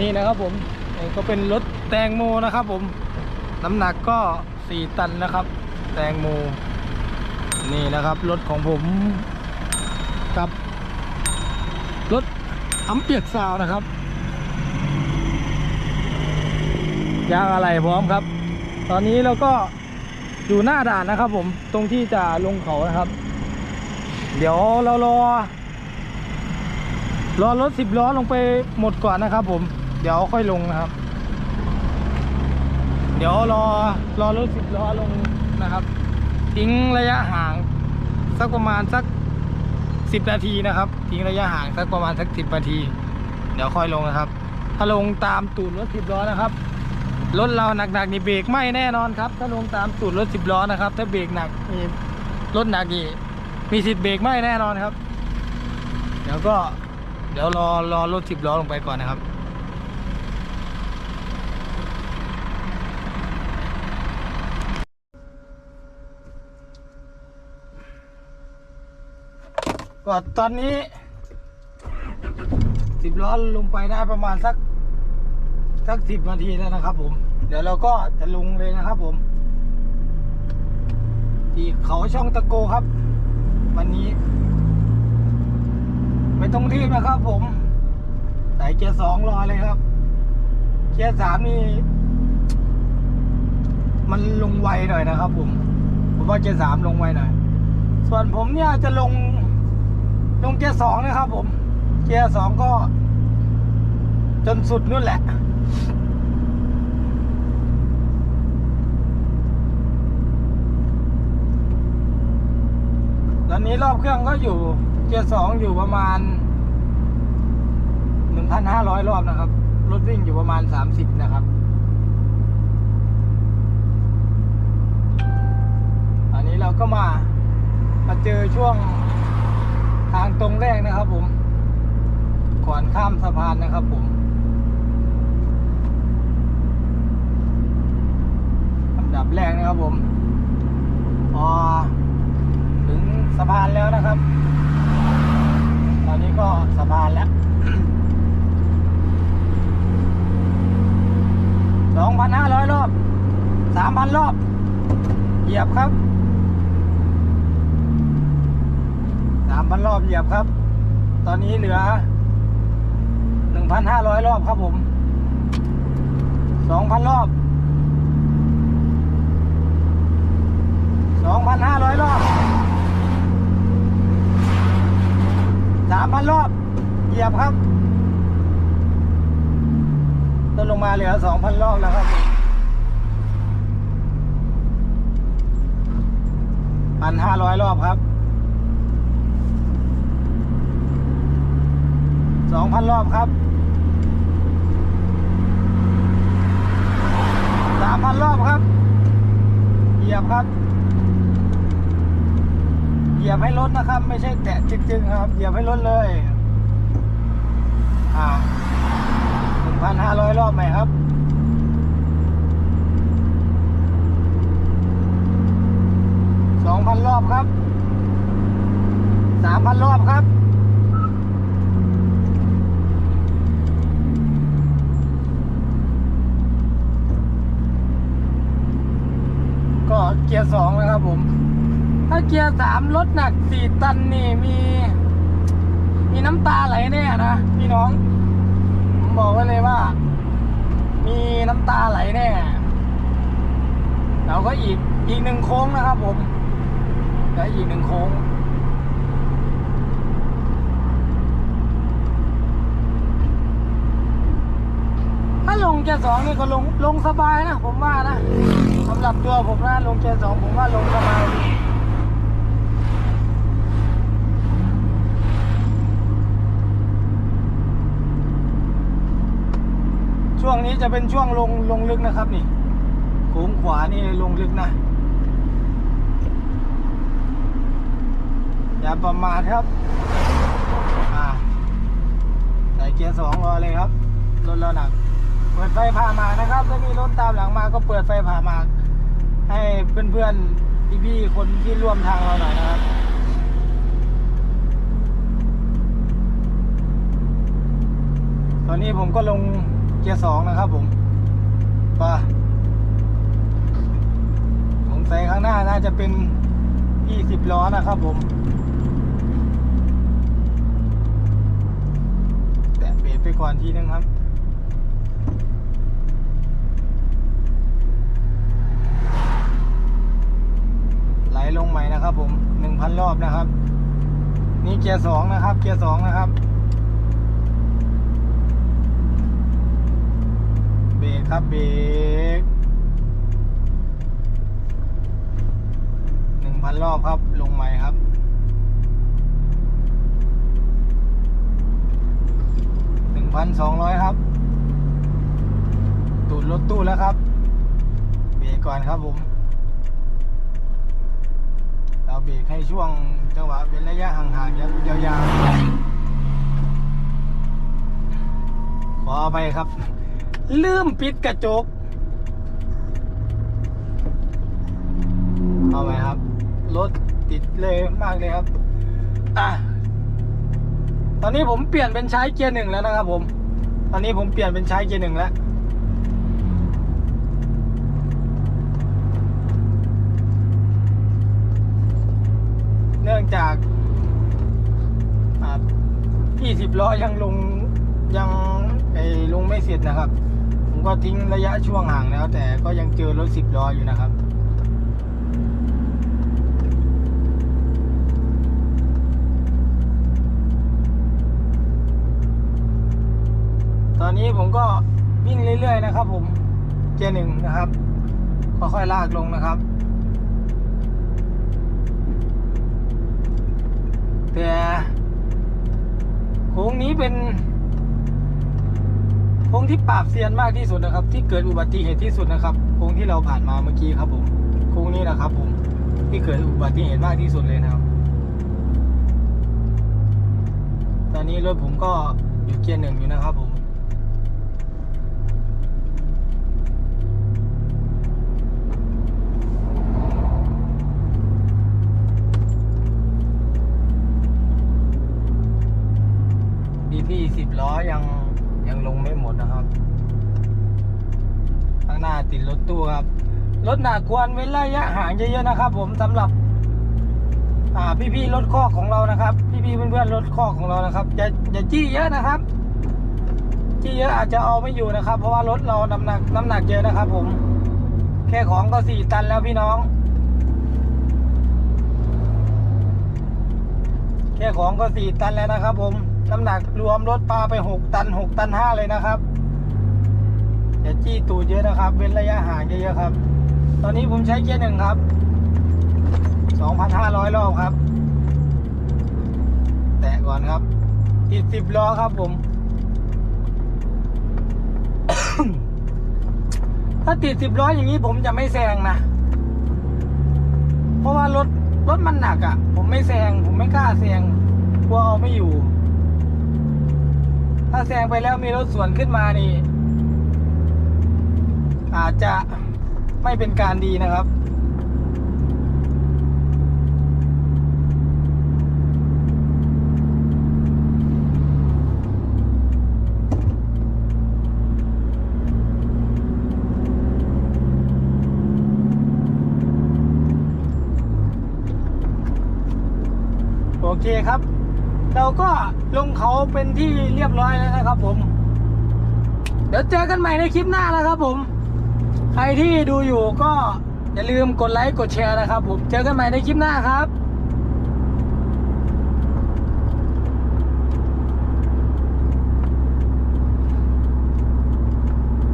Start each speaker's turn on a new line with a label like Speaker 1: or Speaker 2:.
Speaker 1: นี้นะครับผมนี่ก็เป็นรถแตงโมนะครับผมน้ำหนักก็ 4 ตันนะครับ แตงโม นี่นะครับรถของผมกับรถอัมเปียกซาวนะครับยางอะไรพร้อมครับ ตอนนี้เราก็อยู่หน้าด่านนะครับผมตรงที่จะลงเขานะครับ เดี๋ยวเรารอ รอรถสิบล้อลงไปหมดก่อนนะครับผม เดี๋ยวค่อยลงนะครับ เดี๋ยวรอรอรถสิบล้อลงนะครับ ทิ้งระยะห่างสักประมาณสักสิบนาทีนะครับ ทิ้งระยะห่างสักประมาณสักสิบนาที เดี๋ยวค่อยลงนะครับ ถ้าลงตามตูดรถสิบล้อนะครับรถเราหนักๆนี่เบรกไม่แน่นอนครับ ถ้าลงตามตูดรถสิบล้อนะครับ ถ้าเบรกหนักนี่รถหนักนี่มีสิทธิ์เบรกไม่แน่นอนครับ เดี๋ยวก็เดี๋ยวรอรอรถสิบล้อลงไปก่อนนะครับ ก็ตอนนี้สิบล้อลงไปได้ประมาณสักสักสิบนาทีแล้วนะครับ ผม เดี๋ยวเราก็จะลงเลยนะครับ ผม ที่เขาช่องตะโกครับ วันนี้ ไม่ต้องรีบนะครับ ผมใส่เกียร์สองรอเลยครับ เกียร์สามนี่มันลงไวหน่อยนะครับ ผม ผมว่าเกียร์สามลงไวหน่อย ส่วนผมเนี่ยจะลง ลงเกียร์สองนะครับผม เกียร์สองก็ จนสุดนู่นแหละ ตอนนี้รอบเครื่องก็อยู่ เกียร์สองอยู่ประมาณหนึ่งพันห้าร้อยรอบนะครับ รถวิ่งอยู่ประมาณสามสิบนะครับอันนี้เราก็มา มาเจอช่วง ทางตรงแรกนะครับผม ก่อนข้ามสะพานนะครับผมอันดับแรกนะครับผมพอถึงสะพานแล้วนะครับ ตอนนี้ก็สะพานแล้วสองพันห้าร้อยรอบสามพันรอบ เหยียบครับ สามพันรอบเหยียบครับ ตอนนี้เหลือหนึ่งพันห้าร้อยรอบครับผมสองพันรอบสองพันห้าร้อยรอบสามพันรอบเหยียบครับต้นลงมาเหลือสองพันรอบแล้วครับพันห้าร้อยรอบครับ สองพันรอบครับสามพันรอบครับ เหยียบครับ เหยียบให้รถนะครับ ไม่ใช่แตะจึงๆครับ เหยียบให้รถเลย อ่าหนึ่งพันห้าร้อยรอบไหมครับสองพันรอบครับสามพันรอบครับ ก็ เกียร์สองนะครับผม ถ้าเกียร์สามรถหนักสี่ตันนี่มี มีน้ำตาไหลแน่นะพี่น้อง ผมบอกไว้เลยว่า มีน้ำตาไหลแน่เราก็อีกอีกหนึ่งโค้งนะครับผมแล้วอีกหนึ่งโค้ง ถ้าลง เกียร์สองนี่ก็ลงลงสบายนะ ผมว่านะสำหรับตัวผมนะลงเกียร์สองผมว่าลงสบายดีช่วงนี้จะเป็นช่วงลงลงลึกนะครับนี่โค้งขวานี่ลงลึกนะ อย่าประมาทครับอ่าใส่เกียร์สองรอเลยครับรถเราหนัก เปิดไฟผ่าหมากนะครับถ้ามีรถตามหลังมาก็เปิดไฟผ่าหมาก ให้เพื่อนๆพี่ๆคนที่ร่วมทางเราหน่อยนะครับตอนนี้ผมก็ลงเกียร์สองนะครับผมไป่ะสงสัยข้างหน้าน่าจะเป็นยี่สิบล้อนะครับผมแตะเบรกไปก่อนทีนึงครับ ลงใหม่นะครับ ผมหนึ่งพันรอบนะครับ นี่เกียร์สองนะครับ เกียร์สองนะครับเบรกครับเบรกหนึ่งพันรอบครับ ลงใหม่ครับหนึ่งพันสองร้อยครับ ตูดรถตู้แล้วครับเบรกก่อนครับผม เราเบรกให้ช่วงจังหวะเป็นระยะห่างๆยาวๆขอไปครับ ลืมปิดกระจก เอาไหมครับ รถติดเลยมากเลยครับ อะ ตอนนี้ผมเปลี่ยนเป็นใช้เกียร์หนึ่งแล้วนะครับผม ตอนนี้ผมเปลี่ยนเป็นใช้เกียร์หนึ่งแล้ว เนื่องจากยี่สิ บล้อยังลงยังไอ้ลงไม่เสร็จนะครับ ผมก็ทิ้งระยะช่วงห่างแล้ว แต่ก็ยังเจอรถสิบล้ออยู่นะครับตอนนี้ผมก็วิ่งเรื่อย ๆ นะครับ ผมเกียร์หนึ่งนะครับค่อยๆลากลงนะครับ แต่โค้ง นี้เป็นโค้งที่ปราบเซียนมากที่สุดนะครับ ที่เกิดอุบัติเหตุที่สุดนะครับโค้งที่เราผ่านมาเมื่อกี้ครับผมโค้งนี้นะครับ ผมที่เกิดอุบัติเหตุมากที่สุดเลยนะครับ ตอนนี้รถผมก็อยู่เกียร์หนึ่งอยู่นะครับผม พี่พี่สิบ ล้อยังยังลงไม่หมดนะครับ ข้างหน้าติดรถตู้ครับ รถหนักควรเว้นระยะห่างเยอะๆนะครับ ผมสำหรับ อ่าพี่ๆรถคอกของเรานะครับ พี่พี่ๆเพื่อนๆรถคอกของเรานะครับอย่าอย่าจี้เยอะนะครับ จี้เยอะอาจจะเอาไม่อยู่นะครับ เพราะว่ารถเราน้ำหนักน้ำหนักเยอะนะครับ ผม แค่ของก็สี่ตันแล้วพี่น้องแค่ของก็สี่ตันแล้วนะครับผม น้ำหนักรวมรถปลาไปหกตันหกตันห้าเลยนะครับอย่าจี้ตูดเยอะนะครับ เว้นระยะห่างเยอะๆครับ ตอนนี้ผมใช้เกียร์หนึ่งครับสองพันห้าร้อยรอบครับ แตะก่อนครับติดสิบล้อครับผม ถ้าติดสิบล้ออย่างนี้ผมจะไม่แซงนะ เพราะว่ารถรถมันหนักอะ่ะ ผมไม่แซง ผมไม่กล้าแซงกลัวเอาไม่อยู่ ถ้าแซงไปแล้วมีรถสวนขึ้นมานี่ อาจจะไม่เป็นการดีนะครับโอเคครับ เราก็ลงเขาเป็นที่เรียบร้อยแล้วนะครับผม เดี๋ยวเจอกันใหม่ในคลิปหน้านะครับผม ใครที่ดูอยู่ก็อย่าลืมกดไลค์กดแชร์นะครับผม เจอกันใหม่ในคลิปหน้าครับ